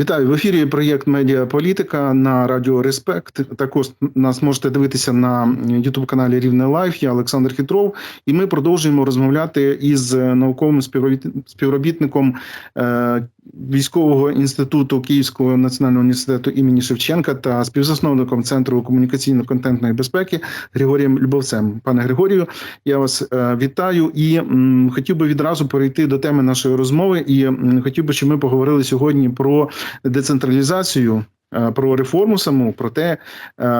Вітаю в ефірі. Проєкт Медіаполітика на радіо Респект. Також нас можете дивитися на youtube каналі Рівне Лайф. Я Олександр Хитров, і ми продовжуємо розмовляти із науковим співробіт- співробітником е, військового інституту Київського національного університету імені Шевченка та співзасновником центру комунікаційно-контентної безпеки Григорієм Любовцем. Пане Григорію, я вас е, вітаю і хотів би відразу перейти до теми нашої розмови. І хотів би, щоб ми поговорили сьогодні про децентралізацію. е, Про реформу саму, про те, е,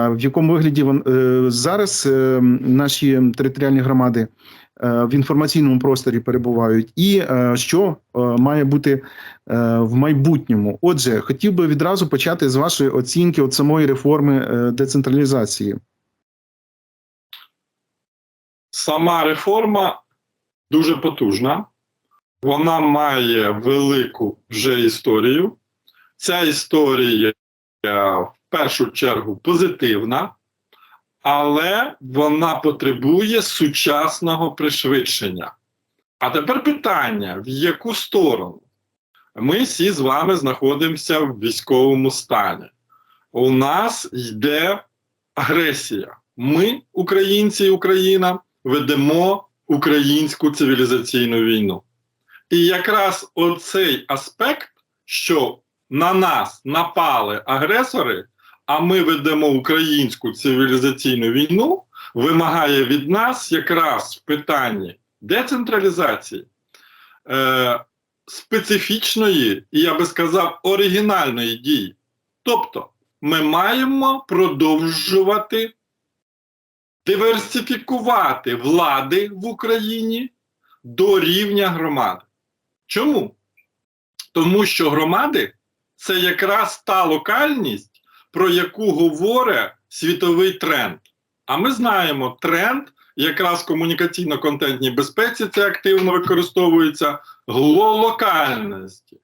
в якому вигляді зараз наші територіальні громади в інформаційному просторі перебувають, і е, що е, має бути е, в майбутньому. Отже, хотів би відразу почати з вашої оцінки от самої реформи е, децентралізації. Сама реформа дуже потужна, вона має велику вже історію. Ця історія е, в першу чергу позитивна, але вона потребує сучасного пришвидшення. А тепер питання: в яку сторону? Ми всі з вами знаходимося в військовому стані. У нас йде агресія. Ми, українці і Україна, ведемо українську цивілізаційну війну. І якраз оцей аспект, що на нас напали агресори, а ми ведемо українську цивілізаційну війну, вимагає від нас якраз в питанні децентралізації, е, специфічної, і я би сказав, оригінальної дії. Тобто, ми маємо продовжувати диверсифікувати влади в Україні до рівня громади. Чому? Тому що громади це якраз та локальність, про яку говорить світовий тренд. А ми знаємо, тренд якраз комунікаційно-контентній безпеці це активно використовується глолокальності.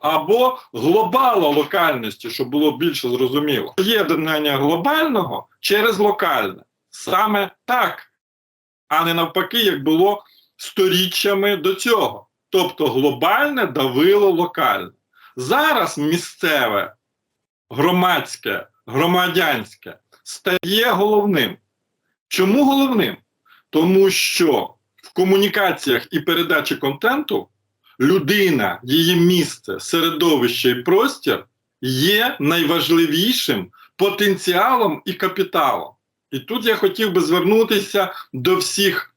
Або глобалолокальності, щоб було більше зрозуміло. Єднання глобального через локальне. Саме так, а не навпаки, як було сторіччями до цього. Тобто глобальне давило локальне. Зараз місцеве, громадське, громадянське стає головним. Чому головним? Тому що в комунікаціях і передачі контенту людина, її місце, середовище і простір є найважливішим потенціалом і капіталом. І тут я хотів би звернутися до всіх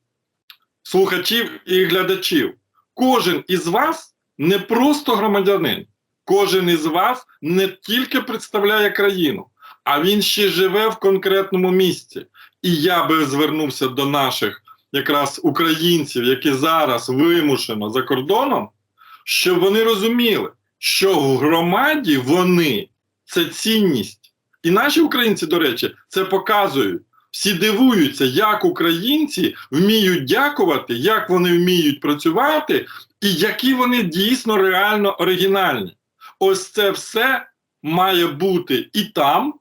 слухачів і глядачів. Кожен із вас не просто громадянин, кожен із вас не тільки представляє країну, а він ще живе в конкретному місці. І я би звернувся до наших якраз українців, які зараз вимушено за кордоном, щоб вони розуміли, що в громаді вони це цінність. І наші українці, до речі, це показують. Всі дивуються, як українці вміють дякувати, як вони вміють працювати, і які вони дійсно реально оригінальні. Ось це все має бути і там,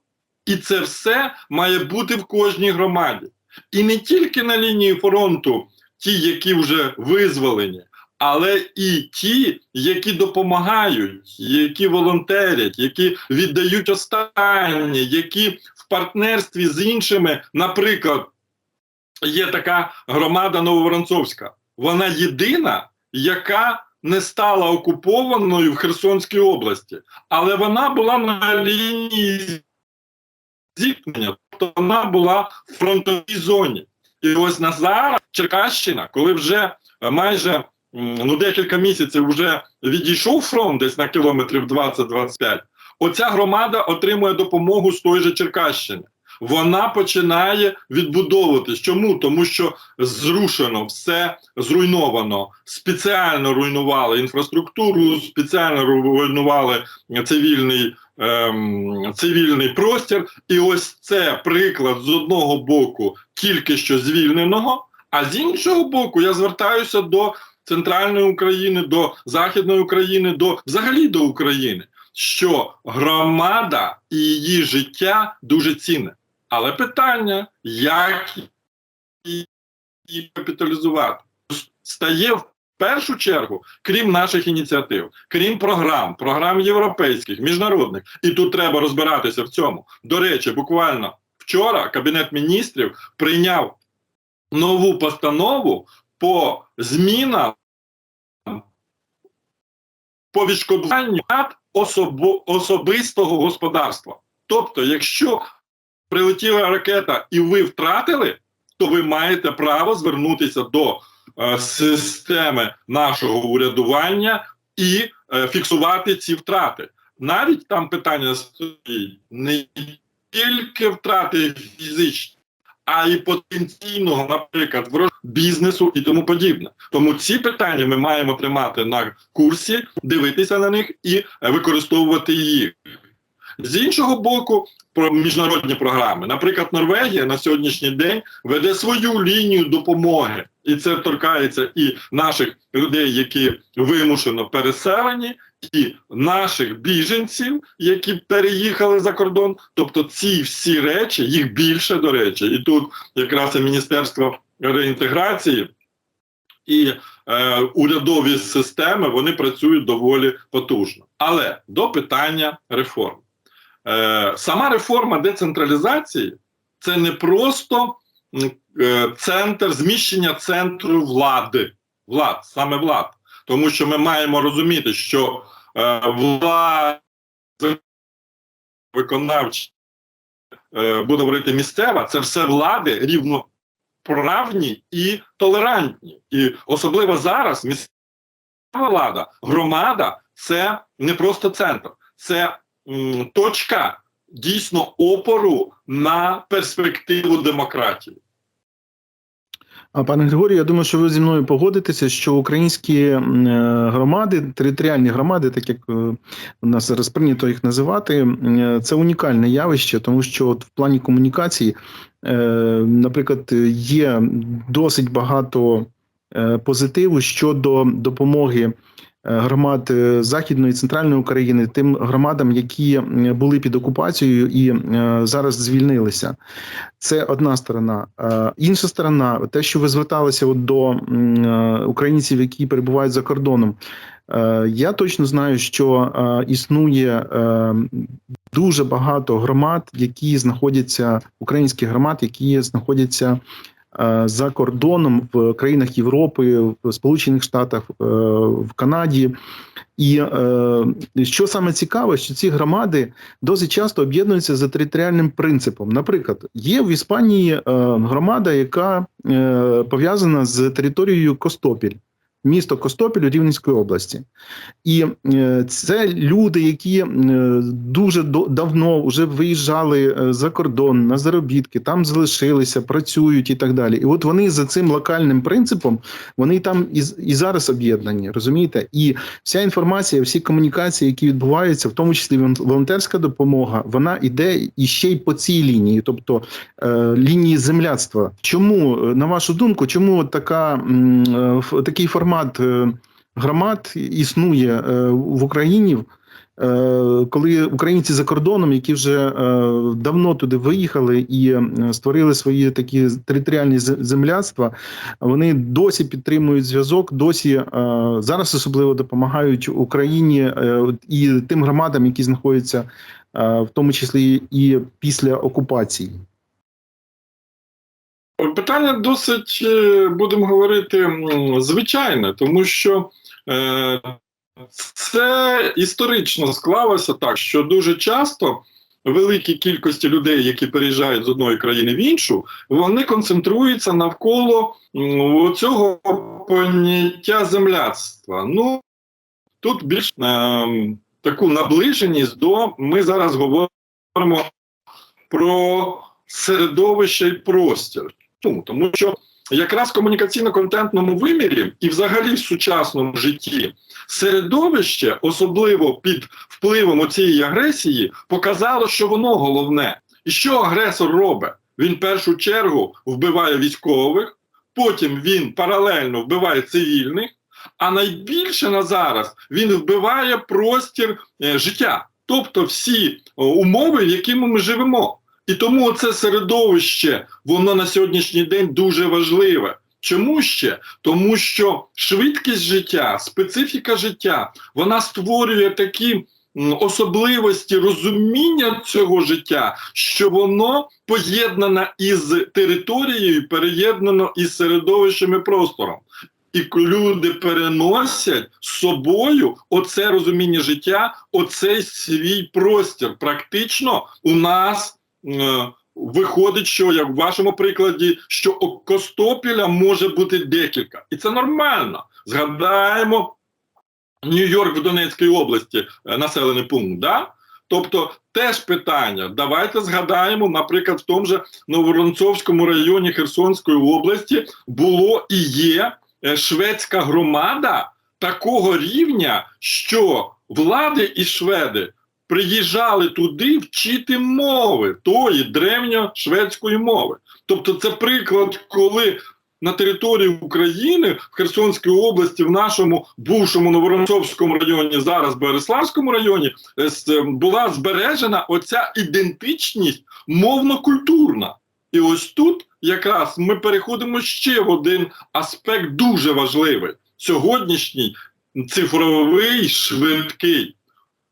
і це все має бути в кожній громаді. І не тільки на лінії фронту, ті, які вже визволені, але і ті, які допомагають, які волонтерять, які віддають останнє, які в партнерстві з іншими, наприклад, є така громада Нововоронцовська. Вона єдина, яка не стала окупованою в Херсонській області, але вона була на лінії зіткнення, тобто вона була в фронтовій зоні. І ось на зараз Черкащина, коли вже е, майже ну, декілька місяців вже відійшов фронт десь на кілометрів 20-25, оця громада отримує допомогу з тої же Черкащини. Вона починає відбудовуватись. Чому? Тому що зрушено, все зруйновано, спеціально руйнували інфраструктуру, спеціально руйнували цивільний, ем, цивільний простір. І ось це приклад з одного боку тільки що звільненого, а з іншого боку, я звертаюся до центральної України, до Західної України, до взагалі до України, що громада і її життя дуже цінне. Але питання, як її капіталізувати, стає в першу чергу, крім наших ініціатив, крім програм, програм європейських, міжнародних, і тут треба розбиратися в цьому. До речі, буквально вчора Кабінет міністрів прийняв нову постанову по змінам по відшкодуванню особистого господарства. Тобто, якщо прилетіла ракета і ви втратили, то ви маєте право звернутися до е, системи нашого урядування і е, фіксувати ці втрати. Навіть там питання стоїть не тільки втрати фізичні, а й потенційного, наприклад, бізнесу і тому подібне. Тому ці питання ми маємо тримати на курсі, дивитися на них і е, використовувати їх. З іншого боку, про міжнародні програми. Наприклад, Норвегія на сьогоднішній день веде свою лінію допомоги, і це торкається і наших людей, які вимушено переселені, і наших біженців, які переїхали за кордон. Тобто, ці всі речі, їх більше до речі, і тут якраз і Міністерство реінтеграції. І е, урядові системи вони працюють доволі потужно. Але до питання реформ. Е, сама реформа децентралізації це не просто е, центр зміщення центру влади, влад, саме влад. Тому що ми маємо розуміти, що е, влада виконавча, е, буду говорити, місцева, це все влади рівноправні і толерантні. І особливо зараз місцева влада, громада це не просто центр, це точка дійсно опору на перспективу демократії. Пане Григорію, я думаю, що ви зі мною погодитеся, що українські е, громади, територіальні громади, так як е, у нас зараз прийнято їх називати, е, це унікальне явище, тому що от в плані комунікації, наприклад, є досить багато позитиву щодо допомоги громад е, Західної центральної України, тим громадам, які були під окупацією і е, зараз звільнилися. Це одна сторона. Е, Інша сторона, те, що ви зверталися от до е, українців, які перебувають за кордоном. Е, Я точно знаю, що е, існує е, дуже багато громад, які знаходяться українських громад, які знаходяться е, за кордоном в країнах Європи, в Сполучених Штатах, е, в Канаді. І е, що саме цікаве, що ці громади досить часто об'єднуються за територіальним принципом. Наприклад, є в Іспанії е, громада, яка е, пов'язана з територією Костопіль, місто Костопіль у Рівненської області. І е, це люди, які е, дуже давно вже виїжджали е, за кордон на заробітки, там залишилися, працюють і так далі. І от вони за цим локальним принципом вони там і, і зараз об'єднані, розумієте? І вся інформація, всі комунікації, які відбуваються, в тому числі волонтерська допомога, вона йде і ще й по цій лінії, тобто лінії земляцтва. Чому, на вашу думку, чому така такий формат е, громад існує е, в Україні? е, Коли українці за кордоном, які вже давно туди виїхали і створили свої такі територіальні зе- земляцтва, вони досі підтримують зв'язок, досі зараз особливо допомагають Україні і тим громадам, які знаходяться в тому числі і після окупації. Питання досить, е, будемо говорити, звичайне, тому що е, це історично склалося так, що дуже часто великій кількості людей, які переїжджають з одної країни в іншу, вони концентруються навколо цього поняття земляцтва. Ну тут більш е, таку наближеність до ми зараз говоримо про середовище і простір. Чому? Тому що якраз в комунікаційно-контентному вимірі і взагалі в сучасному житті середовище, особливо під впливом цієї агресії, показало, що воно головне. І що агресор робить? Він в першу чергу вбиває військових, потім він паралельно вбиває цивільних, а найбільше на зараз він вбиває простір е, життя, тобто всі о, умови, в якими ми живемо. І тому це середовище, воно на сьогоднішній день дуже важливе. Чому ще? Тому що швидкість життя, специфіка життя, вона створює такі особливості розуміння цього життя, що воно поєднано із територією, переєднано із середовищем і простором. І люди переносять з собою оце розуміння життя, оцей свій простір. Практично у нас виходить, що як в вашому прикладі, що Костопіля може бути декілька, і це нормально. Згадаємо Нью-Йорк в Донецькій області, е, населений пункт. Да? Тобто теж питання. Давайте згадаємо, наприклад, в тому же Новоронцовському районі Херсонської області було і є е, шведська громада такого рівня, що влади і шведи приїжджали туди вчити мови тої древньошведської мови. Тобто, це приклад, коли на території України в Херсонській області, в нашому бувшому Новоронцовському районі, зараз Береславському районі, е, була збережена оця ідентичність мовно-культурна. І ось тут якраз ми переходимо ще в один аспект дуже важливий. Сьогоднішній цифровий, швидкий.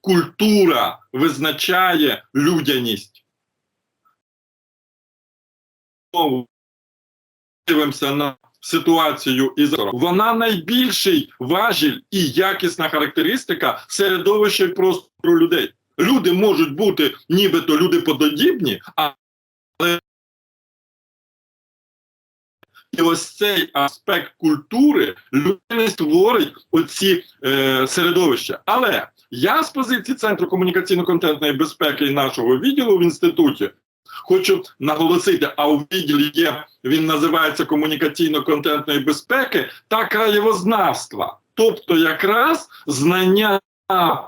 Культура визначає людяність. Дивимося на ситуацію із вона найбільший важіль і якісна характеристика середовища і простору людей. Люди можуть бути нібито люди подобні, але і ось цей аспект культури людини створить оці е, середовища. Але я з позиції Центру комунікаційно-контентної безпеки і нашого відділу в інституті хочу наголосити, а у відділі є, він називається комунікаційно-контентної безпеки та краєвознавства. Тобто якраз знання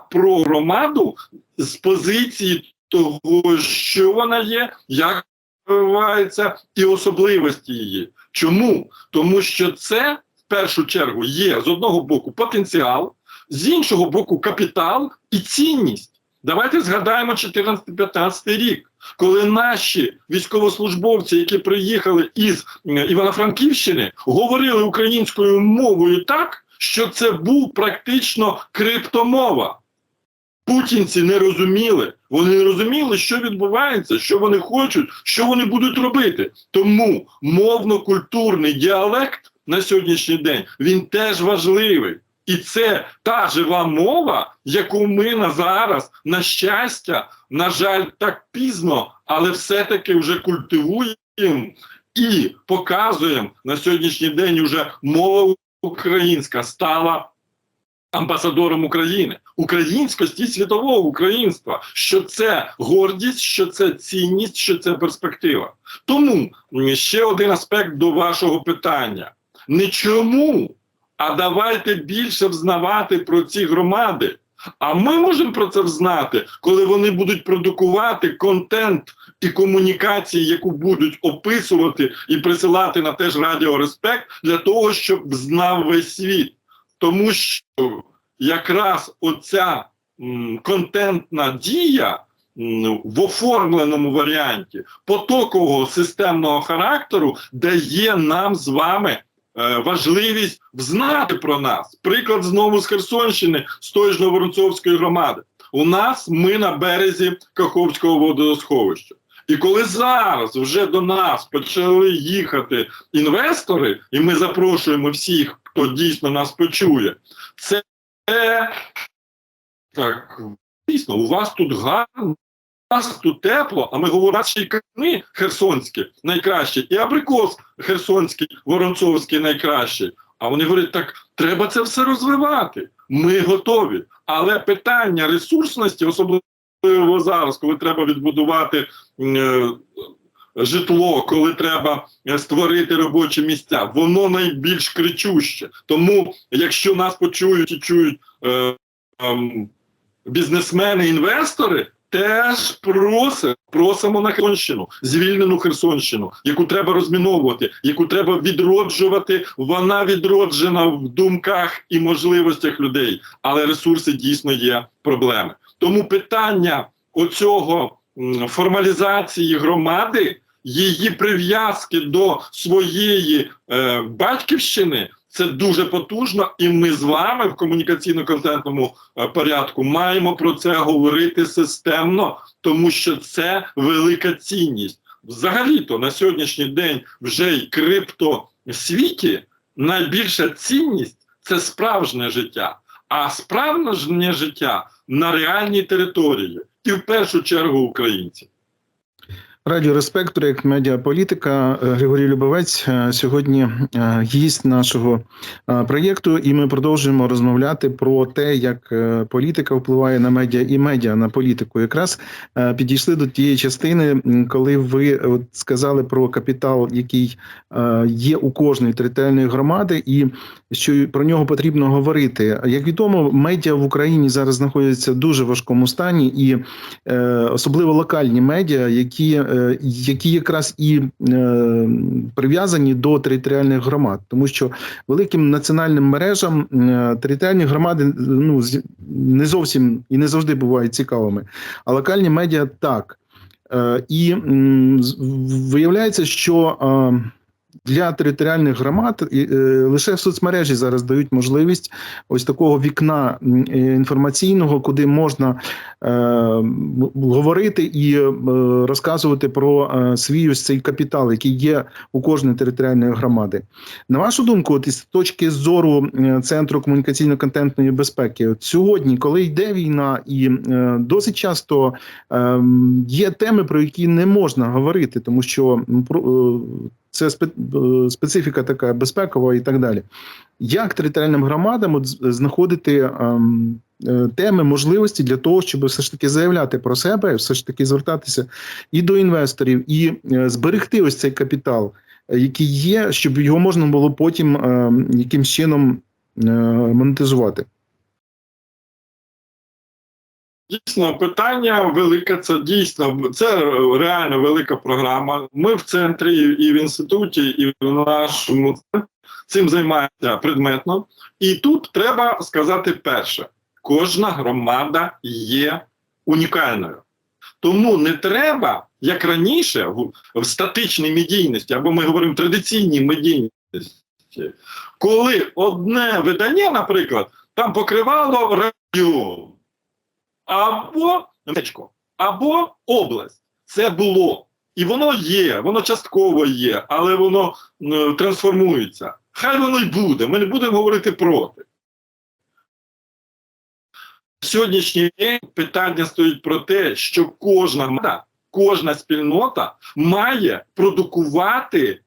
про громаду з позиції того, що вона є, як відбувається, і особливості її. Чому? Тому що це в першу чергу є з одного боку потенціал, з іншого боку капітал і цінність. Давайте згадаємо 14-15 рік, коли наші військовослужбовці, які приїхали із е, Івано-Франківщини, говорили українською мовою так, що це був практично криптомова. Путінці не розуміли, вони не розуміли, що відбувається, що вони хочуть, що вони будуть робити. Тому мовно-культурний діалект на сьогоднішній день він теж важливий. І це та жива мова, яку ми на зараз, на щастя, на жаль, так пізно, але все-таки вже культивуємо і показуємо на сьогоднішній день уже мова українська стала амбасадором України, українськості світового українства, що це гордість, що це цінність, що це перспектива. Тому ще один аспект до вашого питання: не чому, а давайте більше взнавати про ці громади. А ми можемо про це взнати, коли вони будуть продукувати контент і комунікації, яку будуть описувати і присилати на теж Радіо Респект для того, щоб знав весь світ. Тому що якраз оця м, контентна дія м, в оформленому варіанті потокового системного характеру дає нам з вами важливість взнати про нас. Приклад знову з Херсонщини, з тої ж Новоронцовської громади. У нас ми на березі Каховського водосховища. І коли зараз вже до нас почали їхати інвестори, і ми запрошуємо всіх, хто дійсно нас почує, це так, дійсно, у вас тут гарно, у вас тут тепло, а ми говоримо, що і кани херсонські найкращі, і абрикос херсонський, воронцовський найкращий. А вони говорять, так треба це все розвивати. Ми готові. Але питання ресурсності, особливо зараз, коли треба відбудувати е, житло, коли треба е, створити робочі місця, воно найбільш кричуще. Тому, якщо нас почують і чують е, ем, бізнесмени, інвестори. Теж просимо, просимо на Херсонщину, звільнену Херсонщину, яку треба розміновувати, яку треба відроджувати. Вона відроджена в думках і можливостях людей, але ресурси дійсно є проблеми. Тому питання оцього формалізації громади її прив'язки до своєї е, батьківщини. Це дуже потужно, і ми з вами в комунікаційно-контентному е, порядку маємо про це говорити системно, тому що це велика цінність. Взагалі-то на сьогоднішній день вже й криптосвіті найбільша цінність це справжнє життя, а справжнє життя на реальній території, і в першу чергу українці. Радіо Респект, проєкт Медіаполітика. Е, Григорій Любовець е, сьогодні е, гість нашого проєкту, і ми продовжуємо розмовляти про те, як політика впливає на медіа і медіа на політику. Якраз підійшли до тієї частини, коли ви от сказали про капітал, який є у кожної територіальної громади, і що про нього потрібно говорити. Як відомо, медіа в Україні зараз знаходяться в дуже важкому стані, і е, особливо локальні медіа, які, е, які якраз і е, прив'язані до територіальних громад, тому що великим національним мережам е, територіальні громади ну не зовсім і не завжди бувають цікавими, а локальні медіа так. Е, і виявляється, що е, для територіальних громад е, лише в соцмережі зараз дають можливість ось такого вікна е, інформаційного, куди можна е, говорити і розказувати про свій ось цей капітал, який є у кожної територіальної громади. На вашу думку, от із точки зору центру комунікаційно-контентної безпеки, от сьогодні, коли йде війна, і досить часто е, є теми, про які не можна говорити, тому що про- це специфіка така безпекова і так далі. Як територіальним громадам знаходити ем, е, теми, можливості для того, щоб все ж таки заявляти про себе, все ж таки звертатися і до інвесторів, і е, зберегти ось цей капітал, е, який є, щоб його можна було потім ем, якимсь чином монетизувати. Дійсно, питання велике. Це дійсно це реально велика програма. Ми в центрі і в інституті, і в нашому цим займаємося предметно. І тут треба сказати перше: кожна громада є унікальною. Тому не треба, як раніше, в, в статичній медійності, або ми говоримо традиційній медійності, коли одне видання, наприклад, там покривало район або містечко, або область. Це було. І воно є, воно частково є, але воно трансформується. Хай воно й буде. Ми не будемо говорити проти. Сьогоднішній день питання стоїть про те, що кожна громада, кожна спільнота має продукувати в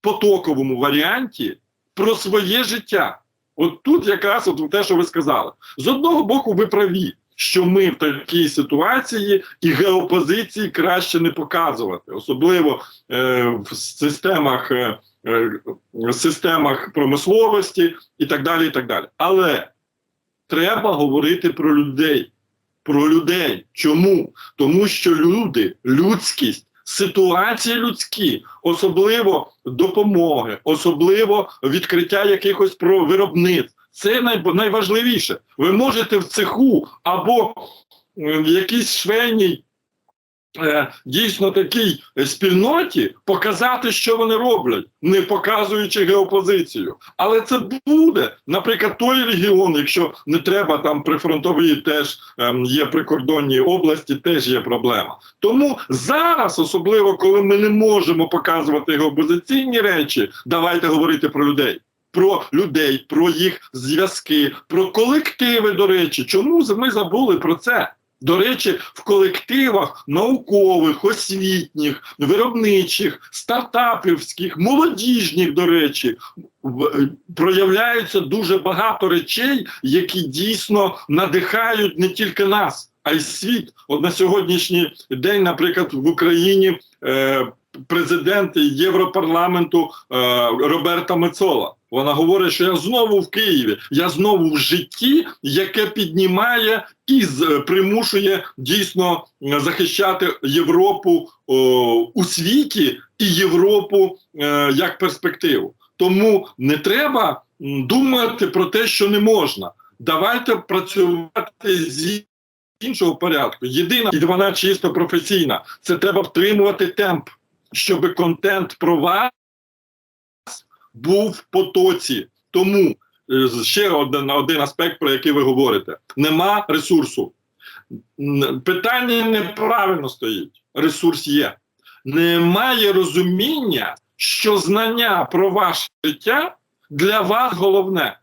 потоковому варіанті про своє життя. От тут якраз от те, що ви сказали. З одного боку, ви праві, що ми в такій ситуації і геопозиції краще не показувати, особливо е, в системах, е, е, системах промисловості і так далі. і так далі. Але треба говорити про людей. Про людей. Чому? Тому що люди, людськість, ситуації людські, особливо допомоги, особливо відкриття якихось про виробництв. Це най, найважливіше. Ви можете в цеху або в якійсь швейній е, дійсно такій спільноті показати, що вони роблять, не показуючи геопозицію. Але це буде, наприклад, той регіон, якщо не треба там прифронтові теж ем, є прикордонні області, теж є проблема. Тому зараз, особливо коли ми не можемо показувати геопозиційні речі, давайте говорити про людей. Про людей, про їх зв'язки, про колективи. До речі, чому ми забули про це? До речі, в колективах наукових, освітніх, виробничих, стартапівських, молодіжних, до речі, в- проявляється дуже багато речей, які дійсно надихають не тільки нас, а й світ. От на сьогоднішній день, наприклад, в Україні е, президент Європарламенту е, Роберта Мецола. Вона говорить, що я знову в Києві, я знову в житті, яке піднімає і з- примушує дійсно е, захищати Європу о, у світі і Європу е, як перспективу. Тому не треба думати про те, що не можна. Давайте працювати з іншого порядку. Єдина і вона чисто професійна. Це треба втримувати темп. Щоб контент про вас був в потоці. Тому е, ще один, один аспект, про який ви говорите: нема ресурсу. Питання неправильно стоїть. Ресурс є. Немає розуміння, що знання про ваше життя для вас головне.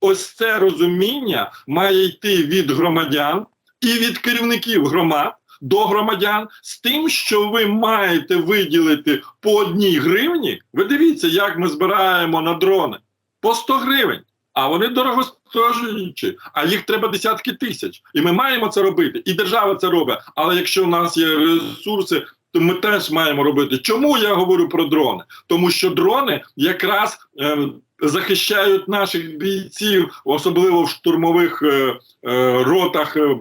Ось це розуміння має йти від громадян і від керівників громад до громадян з тим, що ви маєте виділити по одній гривні. Ви дивіться, як ми збираємо на дрони по 100 гривень. А вони дорогостоящі, а їх треба десятки тисяч. І ми маємо це робити. І держава це робить. Але якщо у нас є ресурси, то ми теж маємо робити. Чому я говорю про дрони? Тому що дрони якраз е, захищають наших бійців, особливо в штурмових е, е, ротах, е,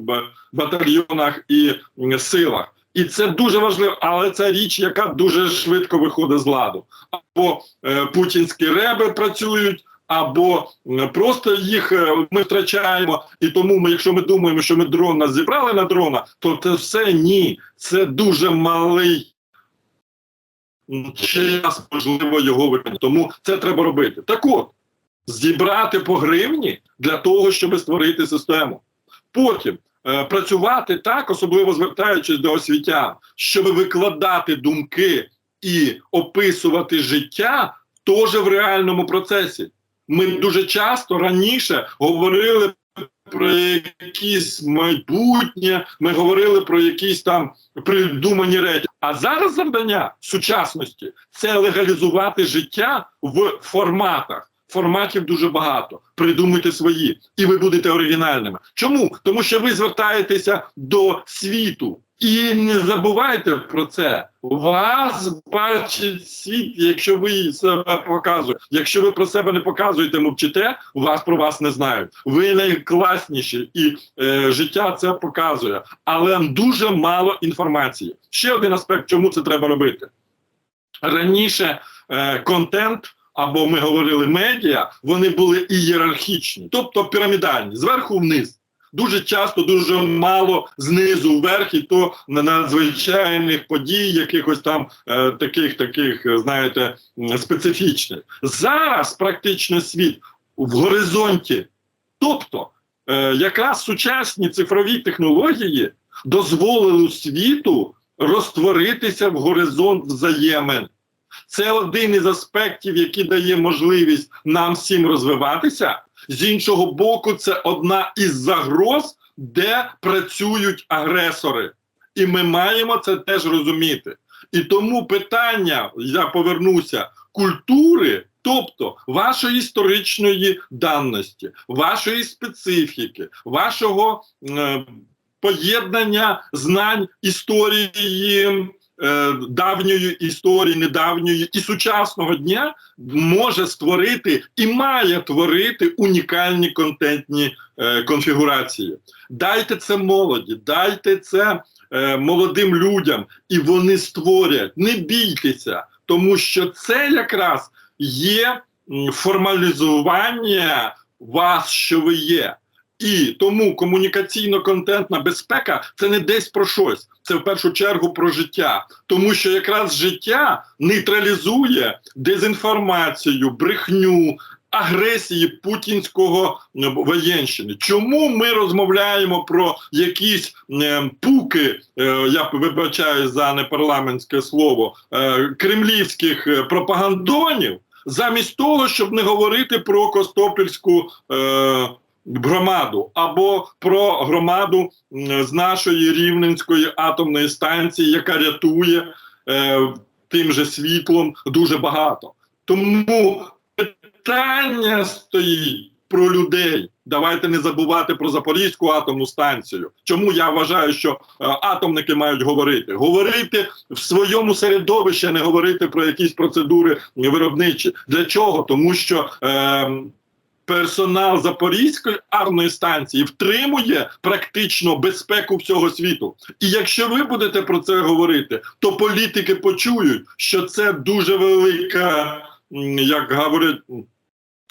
батальйонах і силах. І це дуже важливо, але це річ, яка дуже швидко виходить з ладу. Або е, путінські реби працюють, або м, просто їх е, ми втрачаємо. І тому ми, якщо ми думаємо, що ми дрон нас зібрали на дрона, то це все ні. Це дуже малий час, можливо, його виконати. Тому це треба робити. Так от, зібрати по гривні для того, щоб створити систему. Потім е, працювати так, особливо звертаючись до освітян, щоб викладати думки і описувати життя теж в реальному процесі. Ми дуже часто раніше говорили про якісь майбутнє, ми говорили про якісь там придумані речі. А зараз завдання сучасності це легалізувати життя в форматах. Форматів дуже багато. Придумуйте свої, і ви будете оригінальними. Чому? Тому що ви звертаєтеся до світу. І не забувайте про це. Вас бачить світ, якщо ви себе показуєте. Якщо ви про себе не показуєте, мовчите, вас про вас не знають. Ви найкласніші, і е, життя це показує. Але дуже мало інформації. Ще один аспект, чому це треба робити. Раніше е, контент. Або ми говорили медіа, вони були ієрархічні, тобто пірамідальні, зверху вниз. Дуже часто, дуже мало знизу вверх, і то на надзвичайних подій, якихось там е, таких, таких, е, знаєте, специфічних. Зараз практично світ в горизонті. Тобто, е, якраз сучасні цифрові технології дозволили світу розтворитися в горизонт взаємин. Це один із аспектів, який дає можливість нам всім розвиватися. З іншого боку, це одна із загроз, де працюють агресори. І ми маємо це теж розуміти. І тому питання, я повернуся, культури, тобто вашої історичної даності, вашої специфіки, вашого е, поєднання знань історії. Е, Давньої історії, недавньої і сучасного дня може створити і має творити унікальні контентні е, конфігурації. Дайте це молоді, дайте це е, молодим людям, і вони створять. Не бійтеся, тому що це якраз є формалізування вас, що ви є. І тому комунікаційно-контентна безпека це не десь про щось, це в першу чергу про життя, тому що якраз життя нейтралізує дезінформацію, брехню, агресії путінського е, воєнщини. Чому ми розмовляємо про якісь е, пуки, е, я вибачаю за непарламентське слово, кремлівських пропагандонів, замість того, щоб не говорити про Костопільську. Громаду або про громаду з нашої рівненської атомної станції, яка рятує е, тим же світлом дуже багато. Тому питання стоїть про людей. Давайте не забувати про Запорізьку атомну станцію. Чому я вважаю, що е, атомники мають говорити? Говорити в своєму середовищі, а не говорити про якісь процедури виробничі. Для чого? Тому що е, персонал Запорізької атомної станції втримує практично безпеку всього світу. І якщо ви будете про це говорити, то політики почують, що це дуже велика, як говорять.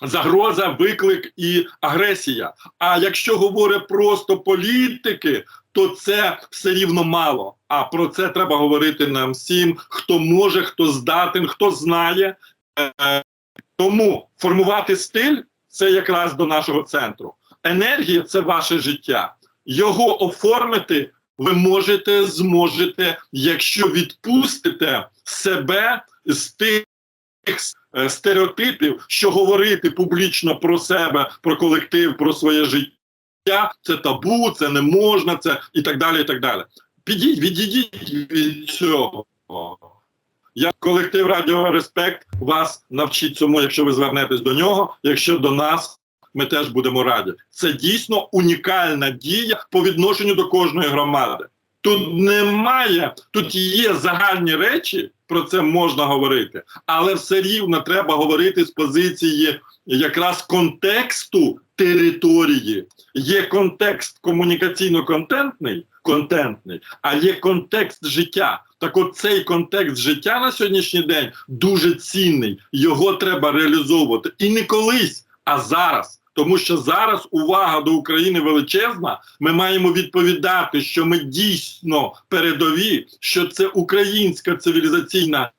загроза, виклик і агресія. А якщо говорить просто політики, то це все рівно мало. А про це треба говорити нам всім, хто може, хто здатен, хто знає. Е, Тому формувати стиль це якраз до нашого центру. Енергія це ваше життя. Його оформити ви можете, зможете, якщо відпустите себе з тих е, стереотипів, що говорити публічно про себе, про колектив, про своє життя, це табу, це не можна, це і так далі. і так далі. Підіть, відійдіть від цього. Я колектив Радіо Респект вас навчить цьому, якщо ви звернетесь до нього, якщо до нас. Ми теж будемо раді. Це дійсно унікальна дія по відношенню до кожної громади. Тут немає, тут є загальні речі, про це можна говорити, але все рівно треба говорити з позиції якраз контексту території. Є контекст комунікаційно-контентний, контентний, а є контекст життя. Так от цей контекст життя на сьогоднішній день дуже цінний. Його треба реалізовувати. І не колись, а зараз. Тому що зараз увага до України величезна. Ми маємо відповідати, що ми дійсно передові, що це українська цивілізаційна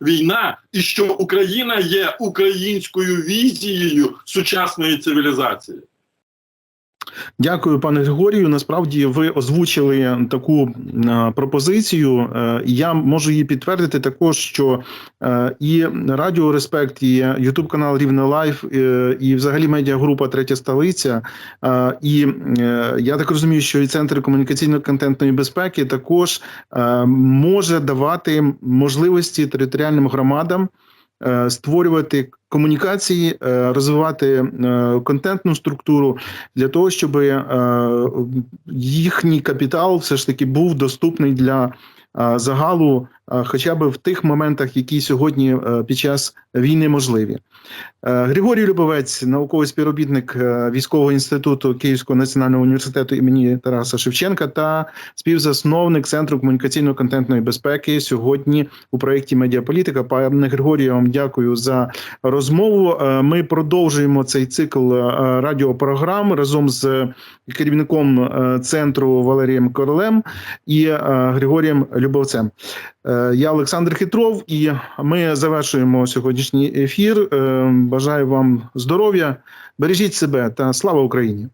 війна, і що Україна є українською візією сучасної цивілізації. Дякую, пане Григорію. Насправді ви озвучили таку е, пропозицію. Е, я можу її підтвердити також, що е, і Радіо Респект, і Ютуб канал Рівне Лайф, і взагалі медіагрупа Третя столиця. І я так розумію, що і центр комунікаційно-контентної безпеки також може давати можливості територіальним громадам. Створювати комунікації, е, розвивати е, контентну структуру для того, щоб е, їхній капітал все ж таки був доступний для загалу, хоча б в тих моментах, які сьогодні е, під час війни можливі. Е, Григорій Любовець, науковий співробітник е, військового інституту Київського національного університету імені Тараса Шевченка та співзасновник Центру комунікаційно-контентної безпеки сьогодні у проєкті Медіаполітика. Пане Григорію, вам дякую за розмову. Е, Ми продовжуємо цей цикл е, радіопрограм разом з керівником е, центру Валерієм Королем і е, Григорієм Любовцем. Е, Я Олександр Хитров, і ми завершуємо сьогоднішній ефір. Е, Бажаю вам здоров'я, бережіть себе та слава Україні.